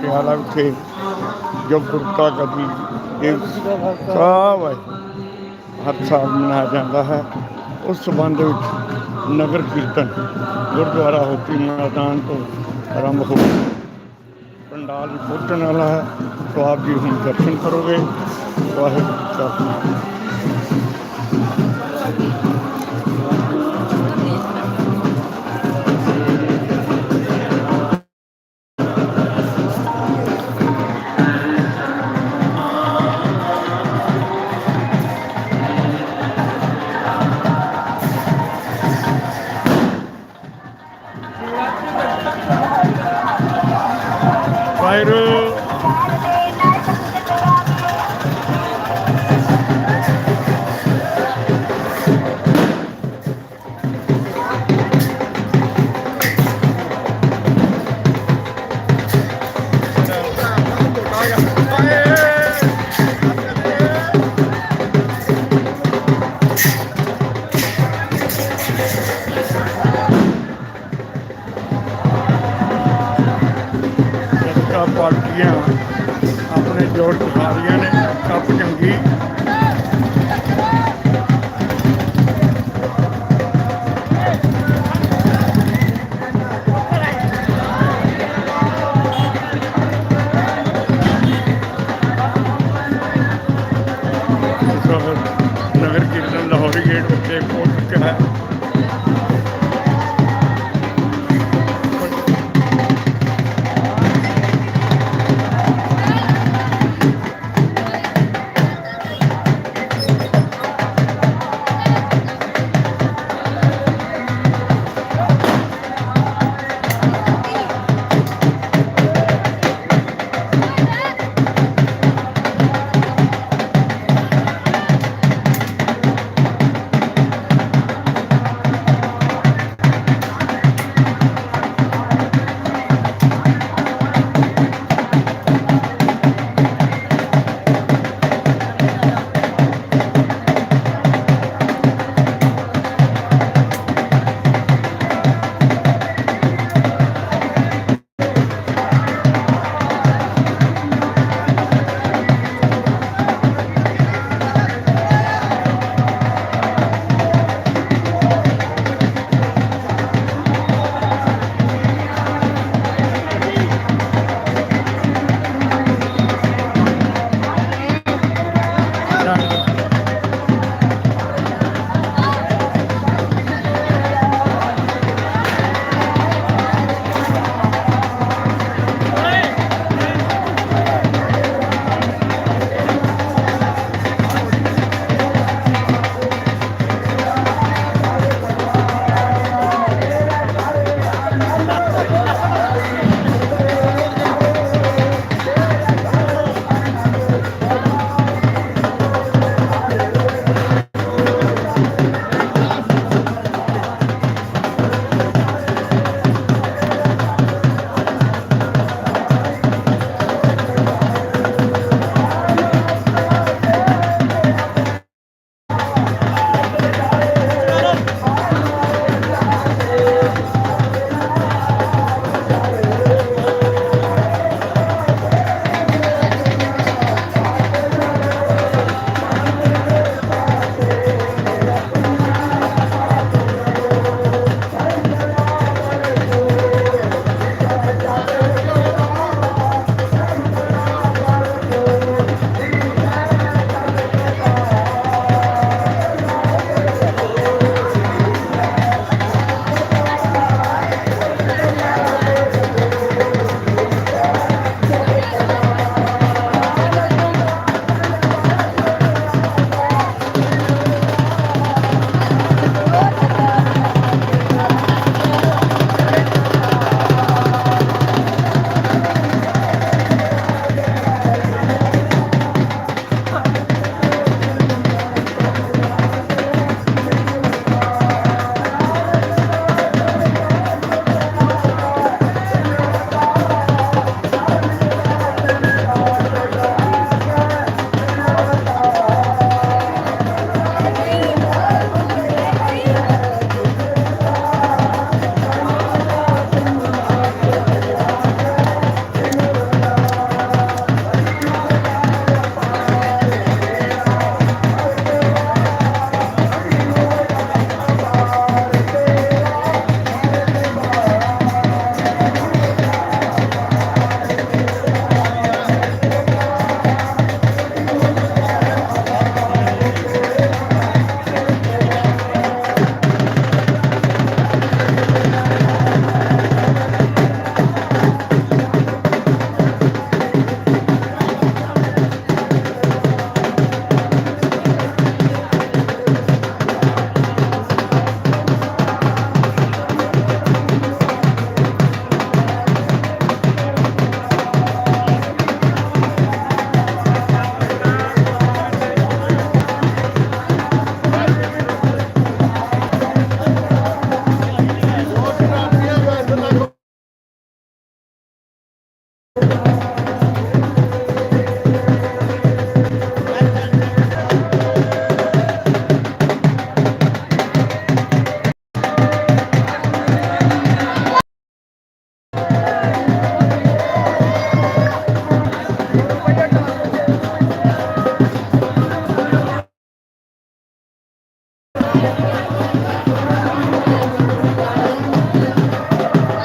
ਪਟਿਆਲਾ ਵਿਖੇ ਜੋ ਗੁਰਤਾ ਕਦੀ ਇਹ ਸਾਹਿਬ ਹੈ। ਹਰ ਸਾਲ ਮਨਾਇਆ ਜਾਂਦਾ ਹੈ। ਉਸ ਸੰਬੰਧ ਵਿੱਚ ਨਗਰ ਕੀਰਤਨ ਗੁਰਦੁਆਰਾ ਹੋਤੀ ਮੈਦਾਨ ਤੋਂ ਆਰੰਭ ਹੋ ਪੰਡਾਲ ਵੀ ਪਹੁੰਚਣ ਵਾਲਾ ਹੈ। ਸੋ ਆਪ ਜੀ ਹੁਣ ਦਰਸ਼ਨ ਕਰੋਗੇ। ਵਾਹਿਗੁਰੂ ਜੀ ਕਾ ਵਾਹਿਗੁਰੂ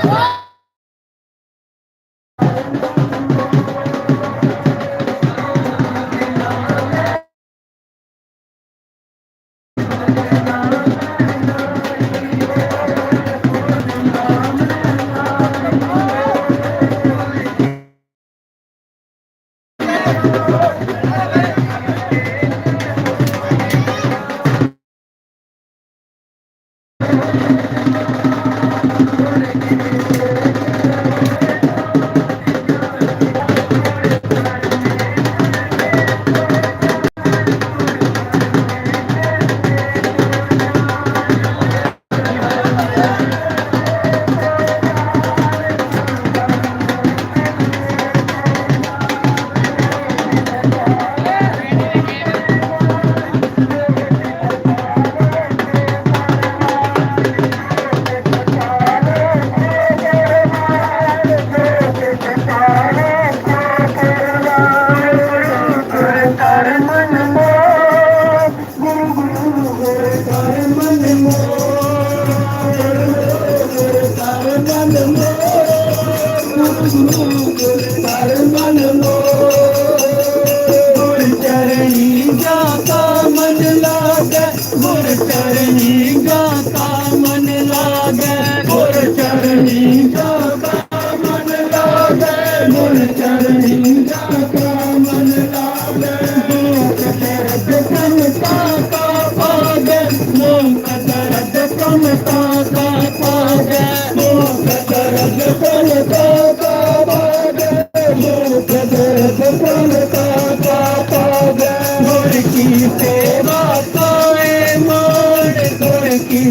Bye. ਗੁਰ ਕੀ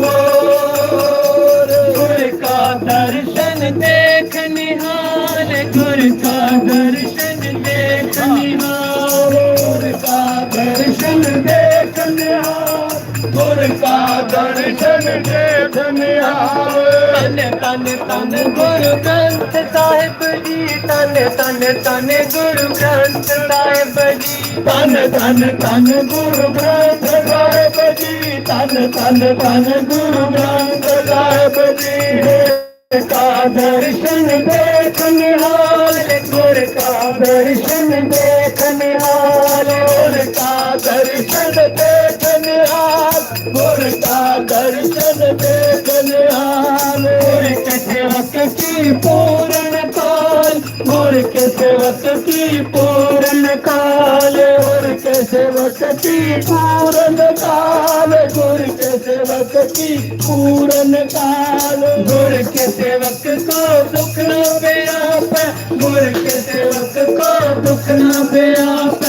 मोर गुर का दर्शन देख निहार गुर का दर्शन देख निहार गुर का दर्शन देख निहार ਗੁਰ ਕਾ ਦਰਸ਼ਨ ਦੇਖ ਨਿਹਾਲ ਤਨ ਤਨ ਗੁਰੂ ਗ੍ਰੰਥ ਸਾਹਿਬ ਜੀ ਤਨ ਤਨ ਤਨ ਗੁਰੂ ਗ੍ਰੰਥ ਸਾਹਿਬ ਜੀ ਤਨ ਤਨ ਤਨ ਗੁਰੂ ਗ੍ਰੰਥ ਸਾਹਿਬ ਜੀ ਤਨ ਤਨ ਤਨ ਗੁਰੂ ਗ੍ਰੰਥ ਸਾਹਿਬ ਜੀ ਗੁਰ ਕਾ ਦਰਸ਼ਨ ਦੇਖ ਨਿਹਾਲ ਗੁਰ ਕਾ ਦਰਸ਼ਨ ਦੇਖਣ ਨਿਹਾਲ ਗੁਰ ਕਾ ਦਰਸ਼ਨ ਦੇਖ ਨਿਹਾਲ ਗੁਰ ਕੇ ਸੇਵਕ ਕੀ ਪੂਰਨ ਕਾਲ। ਗੁਰ ਕੇ ਸੇਵਕ ਕੀ ਪੂਰਨ ਕਾਲ। ਗੁਰ ਕੇ ਸੇਵਕ ਕੀ ਪੂਰਨ ਕਾਲ। ਗੁਰ ਕੇ ਸੇਵਕ ਕੀ ਪੂਰਨ ਕਾਲ। ਗੁਰ ਕੇ ਸੇਵਕ ਕੋ ਦੁਖ ਨਾ ਪਿਆਪੈ। ਗੁਰ ਕੇ ਸੇਵਕ ਕੋ ਦੁਖ ਨਾ ਪਿਆਪੈ।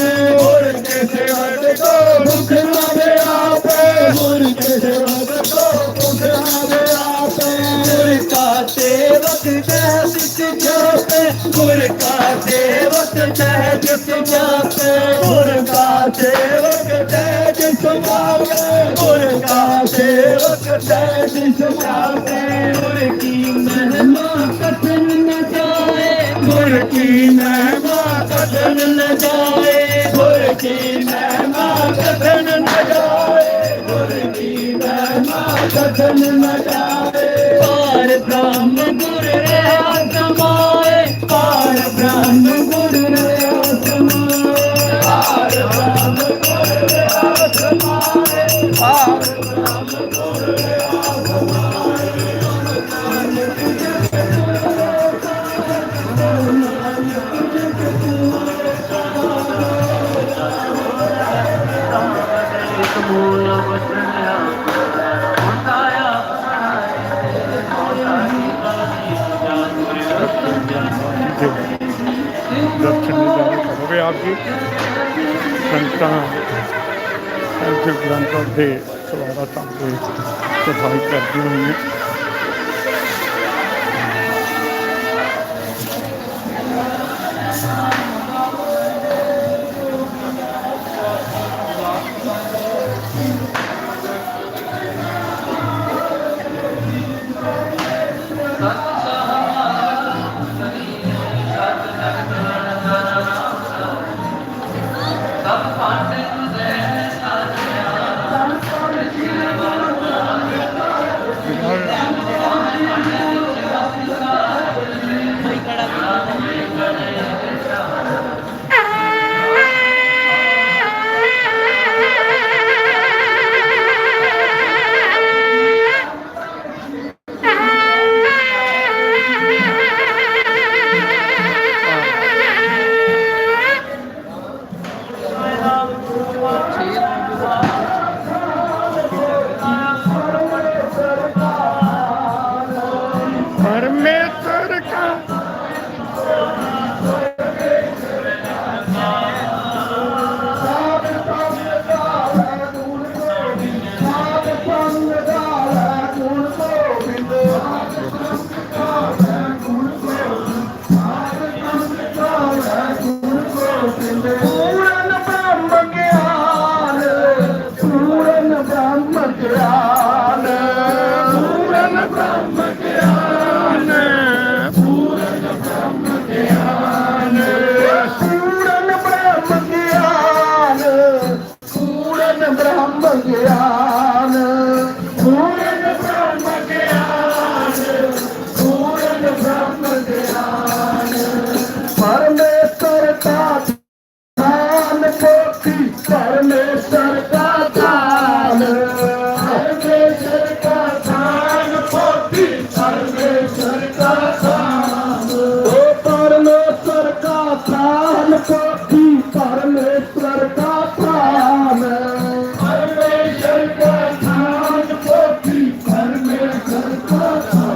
ਜਾਪੈ ਗੁਰ ਕਾ ਸੇਵਕ ਜਹ ਜਿਸ ਜਾਪੈ। ਗੁਰ ਕਾ ਸੇਵਕ ਜਹ ਜਿਸ ਜਾਪੈ ਗੁਰ ਕਾ ਸੇਵਕ ਜਹ ਜਿਸ ਜਾਪੈ ਗੁਰ ਕੀ ਮਹਿਮਾ ਕਥਨ ਨ ਜਾਏ। ਗੁਰ ਕੀ ਮਹਿਮਾ ਕਥਨ ਨ ਜਾਏ। ਗੁਰ ਕੀ ਮਹਿਮਾ ਕਥਨ ਨ ਜਾਏ। ਗੁਰ ਕੀ ਮਹਿਮਾ ਕਥਨ ਨ ਜਾਏ। ਪਾਰ ਕਰੋਗੇ ਆਪ ਜੀ ਸੰਤਾਂ ਐਸੇ ਗ੍ਰੰਥਾਂ ਦੇ ਸਵਾਰਾ ਤੱਕ ਦੇ ਸਫ਼ਾਈ ਕਰਦੀ ਹੋਈ ਬ੍ਰਹਮ Yeah. Oh,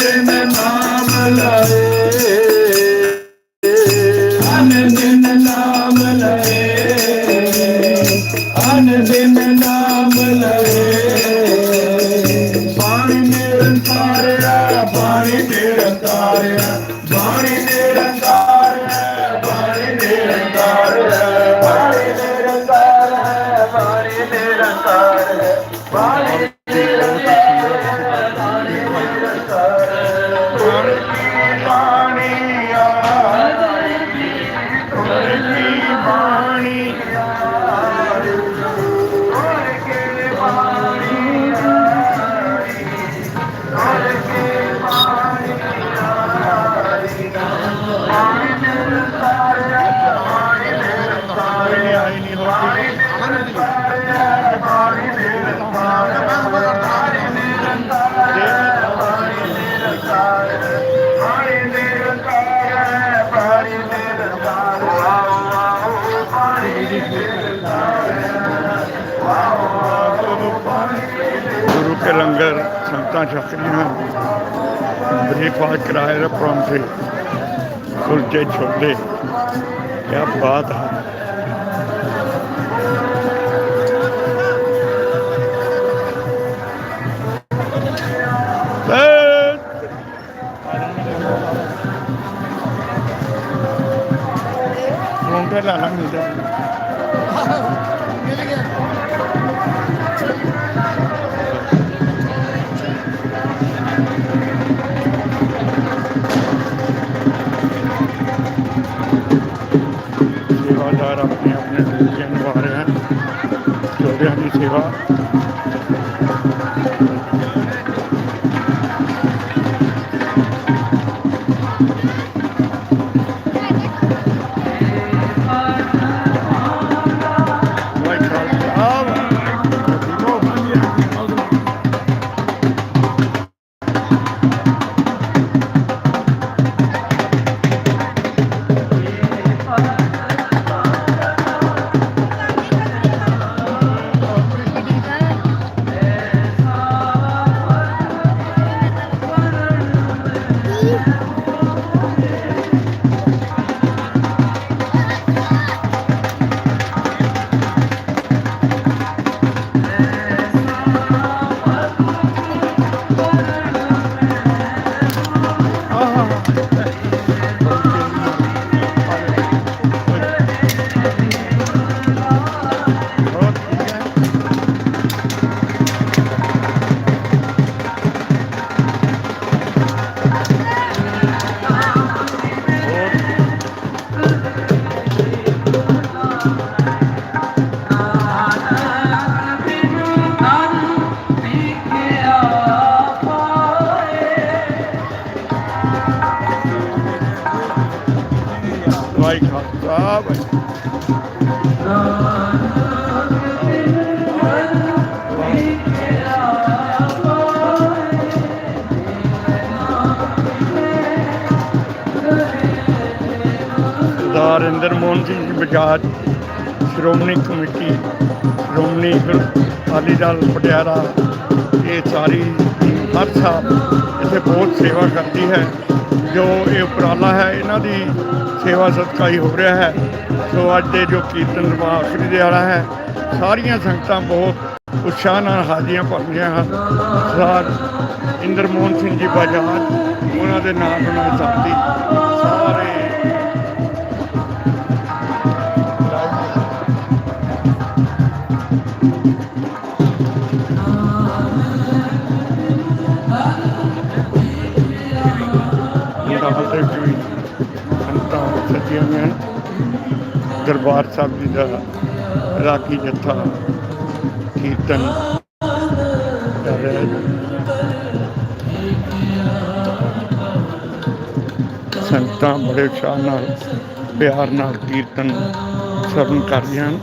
जन नाम लाए ਲੰਗਰ ਸੰਤਾਂ ਛਕਰੀਆਂ ਬ੍ਰੇਕਫਾਸਟ ਕਰਾਏ ਦਾ ਪਰੌਂਠੇ ਕੁਲਚੇ ਛੋਲੇ ਕਿਆ ਬਾਤ ਹੈ ਪਰੌਂਠੇ ਲਾ ਲਾਂਗੇ ਸੇਵਾਦਾਰ ਆਪਣੇ ਆਪਣੇ ਡਿਊਟੀਆਂ ਨਿਭਾ ਰਹੇ ਹਨ ਜੋੜਿਆਂ ਦੀ ਸੇਵਾ। ਪਟਿਆਲਾ, ਇਹ ਸਾਰੀ ਹਰ ਸਾਲ ਇੱਥੇ ਬਹੁਤ ਸੇਵਾ ਕਰਦੀ ਹੈ। ਜੋ ਇਹ ਉਪਰਾਲਾ ਹੈ, ਇਹਨਾਂ ਦੀ ਸੇਵਾ ਸਦਕਾ ਹੀ ਹੋ ਰਿਹਾ ਹੈ। ਸੋ ਅੱਜ ਦੇ ਜੋ ਕੀਰਤਨ ਸਭਾ ਆਖਰੀ ਦੇ ਹੈ, ਸਾਰੀਆਂ ਸੰਗਤਾਂ ਬਹੁਤ ਉਤਸ਼ਾਹ ਨਾਲ ਹਾਜ਼ਰੀਆਂ ਭਰਦੀਆਂ ਹਨ। ਸਰਦਾਰ ਇੰਦਰ ਮੋਹਨ ਸਿੰਘ ਜੀ ਬਜਾਜ ਉਹਨਾਂ ਦੇ ਨਾਮ ਉਹਨਾਂ ਸਾਥੀ ਸੰਤਾਂ ਨੇ। ਦਰਬਾਰ ਸਾਹਿਬ ਜੀ ਦਾ ਰਾਗੀ ਜਥਾ ਕੀਰਤਨ ਕਰ ਰਿਹਾ ਸੰਤਾਂ ਬੜੇ ਉਤਸ਼ਾਹ ਨਾਲ, ਪਿਆਰ ਨਾਲ ਕੀਰਤਨ ਸ਼ਰਨ ਕਰਦੀਆਂ ਹਨ।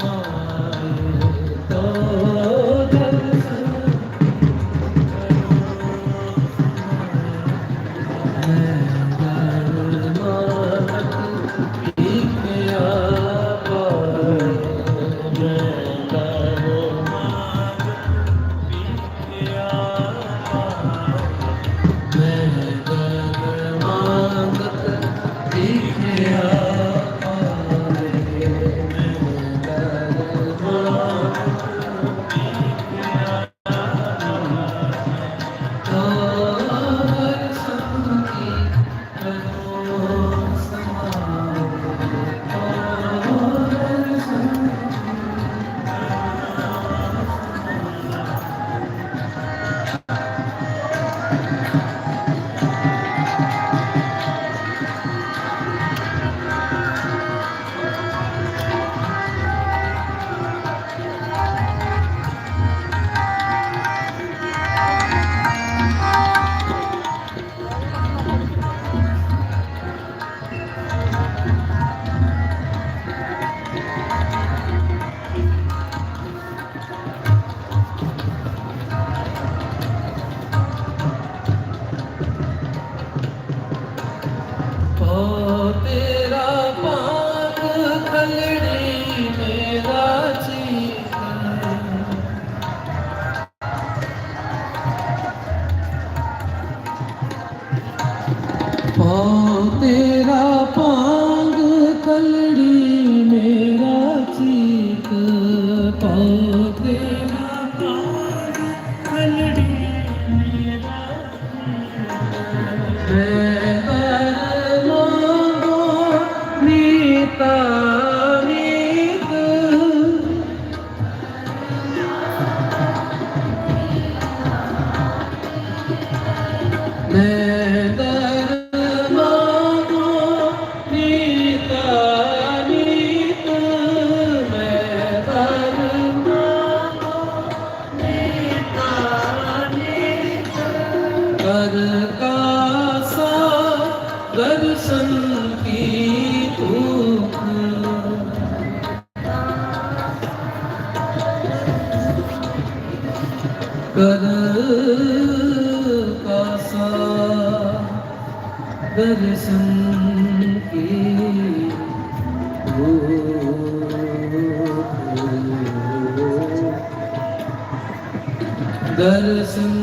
ਦਰਸ਼ਨ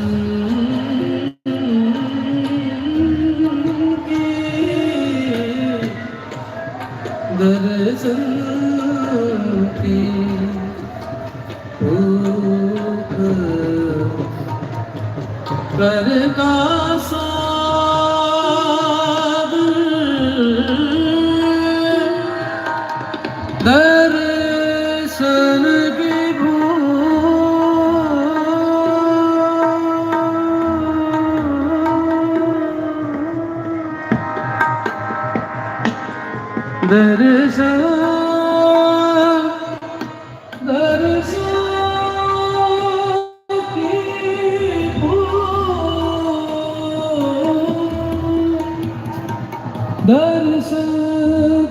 ਕੀ ਦਰਸ਼ਨ ਕੀ ਭੂਖ ਦਰਸ਼ਨ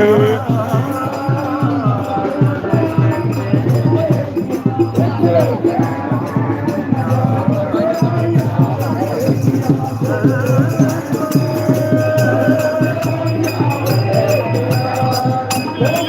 Yeah.